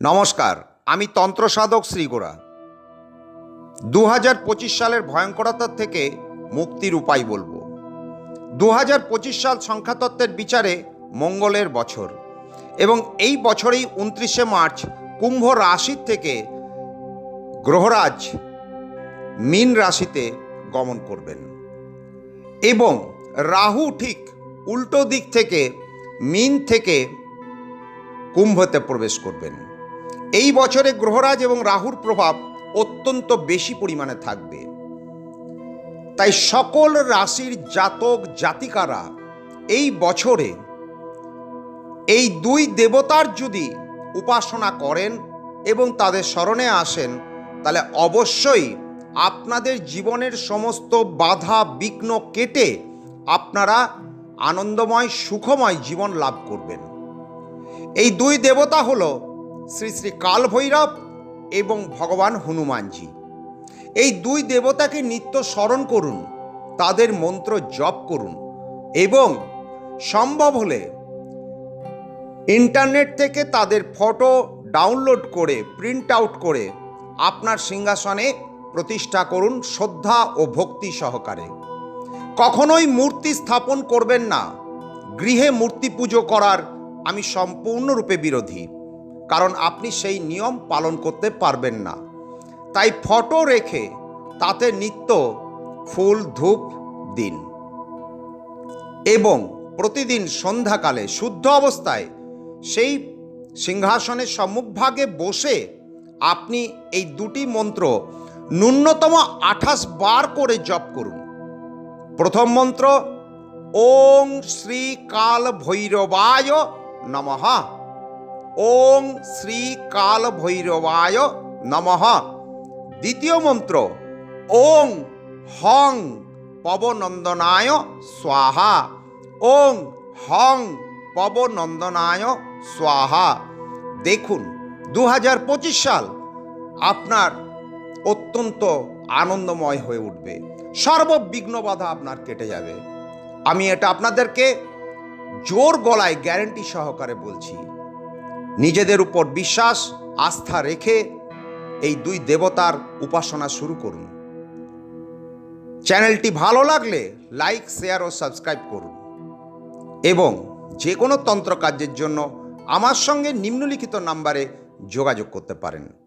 নমস্কার, আমি তন্ত্রসাধক শ্রীগোড়া। দু হাজার পঁচিশ সালের ভয়ঙ্করতার থেকে মুক্তির উপায় বলব। দু হাজার পঁচিশ সাল সংখ্যাতত্ত্বের বিচারে মঙ্গলের বছর এবং এই বছরেই উনত্রিশে মার্চ কুম্ভ রাশির থেকে গ্রহরাজ মিন রাশিতে গমন করবেন। এবং রাহু ঠিক উল্টো দিক থেকে মিন থেকে কুম্ভতে প্রবেশ করবেন। এই বছরে গ্রহরাজ এবং রাহুর প্রভাব অত্যন্ত বেশি পরিমাণে থাকবে। তাই সকল রাশির জাতক জাতিকারা এই বছরে এই দুই দেবতার যদি উপাসনা করেন এবং তাদের স্মরণে আসেন, তাহলে অবশ্যই আপনাদের জীবনের সমস্ত বাধা বিঘ্ন কেটে আপনারা আনন্দময়, সুখময় জীবন লাভ করবেন। এই দুই দেবতা হল শ্রী শ্রী কালভৈরব এবং ভগবান হনুমানজি। এই দুই দেবতাকে নিত্য স্মরণ করুন, তাদের মন্ত্র জপ করুন এবং সম্ভব হলে ইন্টারনেট থেকে তাদের ফটো ডাউনলোড করে, প্রিন্ট আউট করে আপনার সিংহাসনে প্রতিষ্ঠা করুন শ্রদ্ধা ও ভক্তি সহকারে। কখনোই মূর্তি স্থাপন করবেন না। গৃহে মূর্তি পুজো করার আমি সম্পূর্ণরূপে বিরোধী। কারণ আপনি সেই নিয়ম পালন করতে পারবেন না। তাই ফটো রেখে তাতে নিত্য ফুল, ধূপ, দিন। এবং প্রতিদিন সন্ধ্যাকালে শুদ্ধ অবস্থায় সেই সিংহাসনের সম্মুখভাগে বসে আপনি এই দুটি মন্ত্র ন্যূনতম আঠাশ বার করে জপ করুন। প্রথম মন্ত্র, ওং শ্রী কাল ভৈরবায় নমঃ। ওং শ্রী কাল ভৈরবায় নমঃ। দ্বিতীয় মন্ত্র, ওং হং পবনন্দনায় স্বাহা। ওং হং পবনন্দনায় স্বাহা। দেখুন দু হাজার পঁচিশ সাল আপনার অত্যন্ত আনন্দময় হয়ে উঠবে। সর্ববিঘ্ন বাধা আপনার কেটে যাবে। আমি এটা আপনাদেরকে জোর গলায় গ্যারেন্টি সহকারে বলছি। নিজেদের উপর বিশ্বাস, আস্থা রেখে এই দুই দেবতার উপাসনা শুরু করুন। চ্যানেলটি ভালো লাগলে লাইক, শেয়ার ও সাবস্ক্রাইব করুন। এবং যে কোনো তন্ত্র কাজের জন্য আমার সঙ্গে নিম্নলিখিত নাম্বারে যোগাযোগ করতে পারেন।